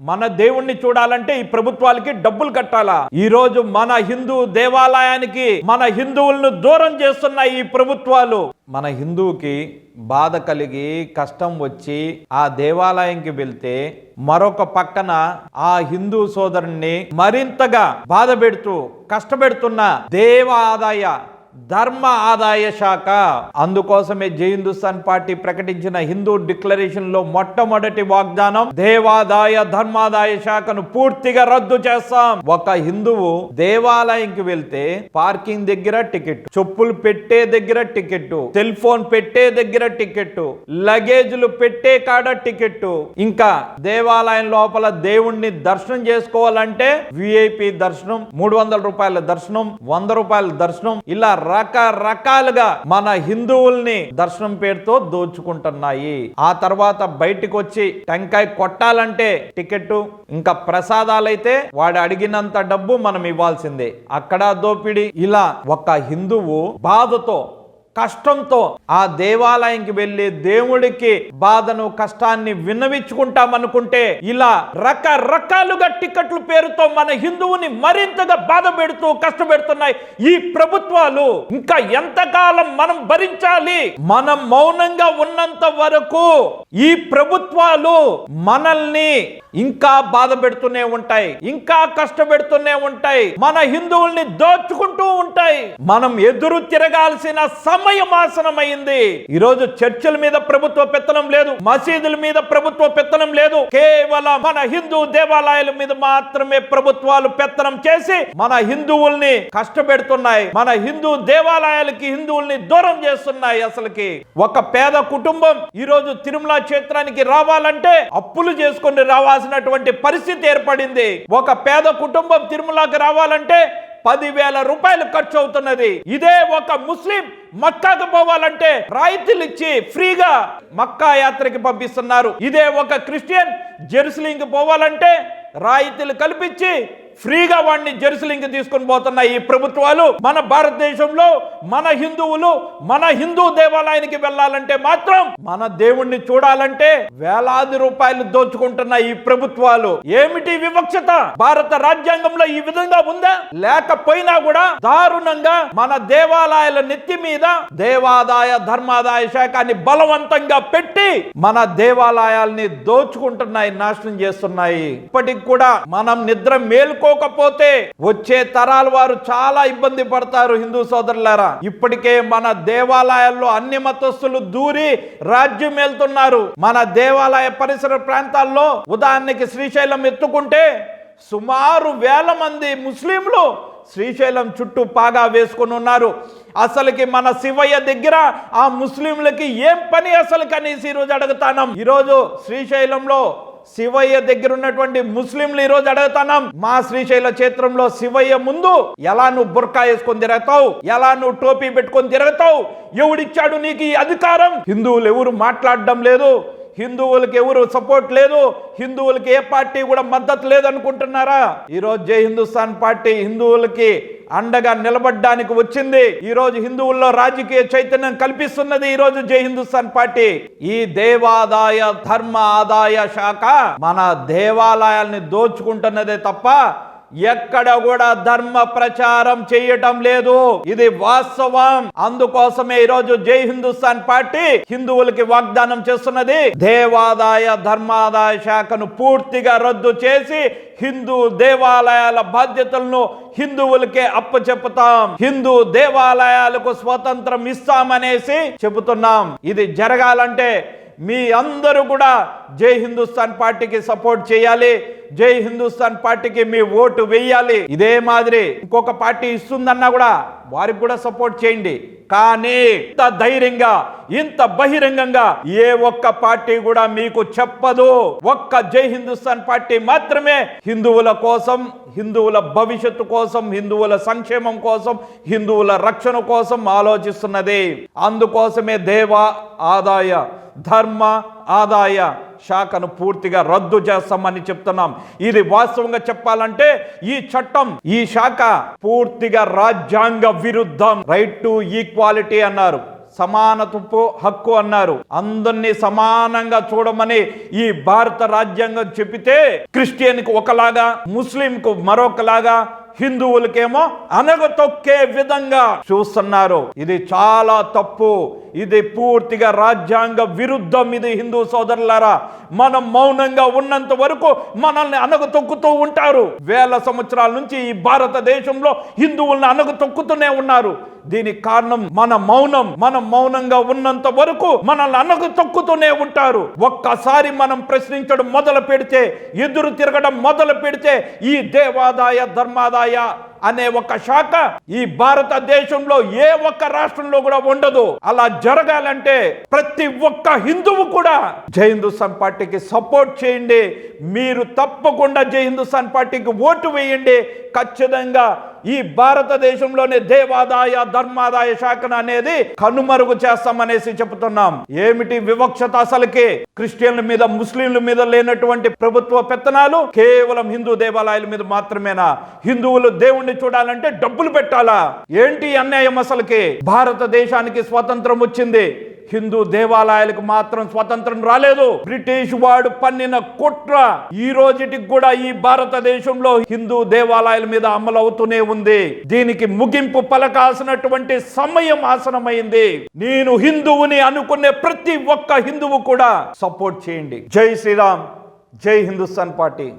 మన దేవుణ్ణి చూడాలంటే ఈ ప్రభుత్వాలకి డబ్బులు కట్టాలా? ఈ రోజు మన హిందూ దేవాలయానికి మన హిందువులను దూరం చేస్తున్న ఈ ప్రభుత్వాలు మన హిందువుకి బాధ కలిగి కష్టం వచ్చి ఆ దేవాలయంకి వెళ్తే మరొక పక్కన ఆ హిందూ సోదరుణ్ణి మరింతగా బాధ పెడుతూ కష్టపెడుతున్న దేవ ఆదాయ ధర్మ ఆదాయ శాఖ. అందుకోసమే జై హిందుస్థాన్ పార్టీ ప్రకటించిన హిందూ డిక్లరేషన్లో మొట్టమొదటి వాగ్దానం దేవాదాయ ధర్మాదాయ శాఖను పూర్తిగా రద్దు చేస్తాం. ఒక హిందువు దేవాలయంకి వెళ్తే పార్కింగ్ దగ్గర టికెట్ చెప్పులు పెట్టే దగ్గర టికెట్ సెల్ ఫోన్ పెట్టే దగ్గర టికెట్ లగేజ్లు పెట్టే కాడ టికెట్. ఇంకా దేవాలయం లోపల దేవుణ్ణి దర్శనం చేసుకోవాలంటే విఐపి దర్శనం మూడు వందల రూపాయల దర్శనం వంద రూపాయల దర్శనం ఇలా రకరకాలుగా మన హిందువుల్ని దర్శనం పేరుతో దోచుకుంటున్నాయి. ఆ తర్వాత బయటికి వచ్చి టెంకాయ కొట్టాలంటే టికెట్ ఇంకా ప్రసాదాలైతే వాడు అడిగినంత డబ్బు మనం ఇవ్వాల్సిందే. అక్కడ దోపిడి. ఇలా ఒక హిందువు బాధతో కష్టంతో ఆ దేవాలయంకి వెళ్ళి దేవుడికి బాధను కష్టాన్ని విన్నవించుకుంటామనుకుంటే ఇలా రకరకాలుగా టికెట్లు పేరుతో మన హిందువుని మరింతగా బాధ పెడుతూ కష్టపెడుతున్నాయి. ఈ ప్రభుత్వాలు ఇంకా ఎంతకాలం మనం భరించాలి? మనం మౌనంగా ఉన్నంత వరకు ఈ ప్రభుత్వాలు మనల్ని ఇంకా బాధ పెడుతూనే ఉంటాయి ఇంకా కష్టపెడుతూనే ఉంటాయి మన హిందువుల్ని దోచుకుంటూ ఉంటాయి. మనం ఎదురు తిరగాల్సిన సమయం ఆసనమైంది. ఈరోజు చర్చిల మీద ప్రభుత్వ పెత్తనం లేదు మసీదుల మీద ప్రభుత్వ పెత్తనం లేదు. కేవలం మన హిందూ దేవాలయాల మీద మాత్రమే ప్రభుత్వాలు పెత్తనం చేసి మన హిందువుల్ని కష్టపెడుతున్నాయి మన హిందూ దేవాలయాలకి హిందువుల్ని దూరం చేస్తున్నాయి అసలుకి. ఒక పేద కుటుంబం ఈ రోజు తిరుమల క్షేత్రానికి రావాలంటే అప్పులు చేసుకొని రావాల్సినటువంటి పరిస్థితి ఏర్పడింది. ఒక పేద కుటుంబం తిరుమలకి రావాలంటే పదివేల రూపాయలు ఖర్చు అవుతున్నది. ఇదే ఒక ముస్లిం మక్కాకు పోవాలంటే రాయితీలు ఇచ్చి ఫ్రీగా మక్కా యాత్రకి పంపిస్తున్నారు. ఇదే ఒక క్రిస్టియన్ జెరూసలింకి పోవాలంటే రాయితీలు కల్పించి ఫ్రీగా వాడిని జెరూసలింకి తీసుకొని పోతున్న ఈ ప్రభుత్వాలు మన భారతదేశంలో మన హిందువులు మన హిందూ దేవాలయానికి వెళ్ళాలంటే మాత్రం మన దేవుణ్ణి చూడాలంటే వేలాది రూపాయలు దోచుకుంటున్న ఈ ప్రభుత్వాలు. ఏమిటి వివక్షత? భారత రాజ్యాంగంలో ఈ విధంగా ఉందా? లేకపోయినా కూడా దారుణంగా మన దేవాలయాల నెత్తి మీద దేవాదాయ ధర్మాదాయ శాఖని బలవంతంగా పెట్టి మన దేవాలయాల్ని దోచుకుంటున్నాయి నాశనం చేస్తున్నాయి. ఇప్పటికి కూడా మనం నిద్ర చెప్పుకోకపోతే వచ్చే తరాల వారు చాలా ఇబ్బంది పడతారు హిందూ సోదరులారా. ఇప్పటికే మన దేవాలయాల్లో అన్ని మతస్థులు దూరి రాజ్యం వెళ్తున్నారు మన దేవాలయ పరిసర ప్రాంతాల్లో ఉదాహరణకి శ్రీశైలం ఎత్తుకుంటే సుమారు వేల మంది ముస్లింలు శ్రీశైలం చుట్టూ పాగా వేసుకొని ఉన్నారు. అసలుకి మన శివయ్య దగ్గర ఆ ముస్లింలకి ఏం పని అసలు కనీసి ఈరోజు అడుగుతానం. ఈరోజు శ్రీశైలంలో శివయ్య దగ్గర ఉన్నటువంటి ముస్లింలు ఈ రోజు అడుగుతున్నాం మా శ్రీశైల క్షేత్రంలో శివయ్య ముందు ఎలా నువ్వు బుర్కా వేసుకొని తిరుగుతావు? ఎలా నువ్వు టోపీ పెట్టుకొని తిరుగుతావు? ఎవడిచ్చాడు నీకు ఈ అధికారం? హిందువులు ఎవరు మాట్లాడడం లేదు. హిందువులకి ఎవరు సపోర్ట్ లేదు హిందువులకి ఏ పార్టీ కూడా మద్దతు లేదనుకుంటున్నారా? ఈరోజు జై హిందుస్థాన్ పార్టీ హిందువులకి అండగా నిలబడ్డానికి వచ్చింది. ఈరోజు హిందువుల్లో రాజకీయ చైతన్యం కల్పిస్తున్నది ఈరోజు జై హిందుస్థాన్ పార్టీ. ఈ దేవాదాయ ధర్మ ఆదాయ శాఖ మన దేవాలయాల్ని దోచుకుంటున్నదే తప్ప ఎక్కడ కూడా ధర్మ ప్రచారం చేయటం లేదు. ఇది వాస్తవం. అందుకోసమే ఈరోజు జై హిందుస్థాన్ పార్టీ హిందువులకి వాగ్దానం చేస్తున్నది. దేవాదాయ ధర్మాదాయ శాఖను పూర్తిగా రద్దు చేసి హిందూ దేవాలయాల బాధ్యతలను హిందువులకే అప్పచెప్పుతాం. హిందూ దేవాలయాలకు స్వతంత్రం ఇస్తామనేసి చెబుతున్నాం. ఇది జరగాలంటే మీ అందరూ కూడా జై హిందుస్థాన్ పార్టీకి సపోర్ట్ చేయాలి. జై హిందుస్థాన్ పార్టీకి మీ ఓటు వేయాలి. ఇదే మాదిరి ఇంకొక పార్టీ ఇస్తుందన్నా కూడా వారికి కూడా సపోర్ట్ చేయండి. కానీ ఇంత ధైర్యంగా ఇంత బహిరంగంగా ఏ ఒక్క పార్టీ కూడా మీకు చెప్పదు. ఒక్క జై హిందుస్థాన్ పార్టీ మాత్రమే హిందువుల కోసం హిందువుల భవిష్యత్తు కోసం హిందువుల సంక్షేమం కోసం హిందువుల రక్షణ కోసం ఆలోచిస్తున్నది. అందుకోసమే దేవ ఆదాయ ధర్మ ఆదాయ. శాఖను పూర్తిగా రద్దు చేస్తామని చెప్తున్నాం. ఇది వాస్తవంగా చెప్పాలంటే ఈ చట్టం ఈ శాఖ పూర్తిగా రాజ్యాంగ విరుద్ధం. రైట్ టు ఈక్వాలిటీ అన్నారు. సమానత్వపు హక్కు అన్నారు. అందరినీ సమానంగా చూడమని ఈ భారత రాజ్యాంగం చెబితే క్రిస్టియన్కు ఒకలాగా ముస్లింకు మరొకలాగా హిందువులకేమో అనగతొక్కే విధంగా చూస్తున్నారు. ఇది చాలా తప్పు. ఇది పూర్తిగా రాజ్యాంగ విరుద్ధం. ఇది హిందూ సోదరులారా మనం మౌనంగా ఉన్నంత వరకు మనల్ని అనగతొక్కుతూ ఉంటారు. వేల సంవత్సరాల నుంచి ఈ భారతదేశంలో హిందువుల్ని అనగతొక్కుతూనే ఉన్నారు. దీనికి కారణం మన మౌనం. మనం మౌనంగా ఉన్నంత వరకు మనల్ని అనగ తొక్కుతూనే ఉంటారు. ఒక్కసారి మనం ప్రశ్నించడం మొదలు పెడితే ఎదురు తిరగడం మొదలు పెడితే ఈ దేవాదాయ ధర్మాదాయ అనే ఒక శాఖ ఈ భారతదేశంలో ఏ ఒక్క రాష్ట్రంలో కూడా ఉండదు. అలా జరగాలంటే ప్రతి ఒక్క హిందువు కూడా జై హిందుస్థాన్ పార్టీకి సపోర్ట్ చేయండి. మీరు తప్పకుండా జై హిందుస్థాన్ పార్టీకి ఓటు వేయండి. ఖచ్చితంగా ఈ భారతదేశంలోనే దేవాదాయ ధర్మాదాయ శాఖను అనేది కనుమరుగు చేస్తామనేసి చెబుతున్నాం. ఏమిటి వివక్షత అసలుకి? క్రిస్టియన్ల మీద ముస్లింల మీద లేనటువంటి ప్రభుత్వ పెత్తనాలు కేవలం హిందూ దేవాలయాల మీద మాత్రమేనా? హిందువులు దేవుని దేవుణ్ణి చూడాలంటే డబ్బులు పెట్టాలా? ఏంటి అన్యాయం అసలుకి? భారతదేశానికి స్వతంత్రం వచ్చింది. హిందూ దేవాలయాలకు మాత్రం స్వతంత్రం రాలేదు. బ్రిటిష్ వాడు పన్నిన కుట్ర ఈ రోజుటికి కూడా ఈ భారతదేశంలో హిందూ దేవాలయాల మీద అమలవుతూనే ఉంది. దీనికి ముగింపు పలకాల్సినటువంటి సమయం ఆసనమైంది. నేను హిందువుని అనుకునే ప్రతి ఒక్క హిందువు కూడా సపోర్ట్ చేయండి. జై శ్రీరామ్. జై హిందుస్థాన్ పార్టీ.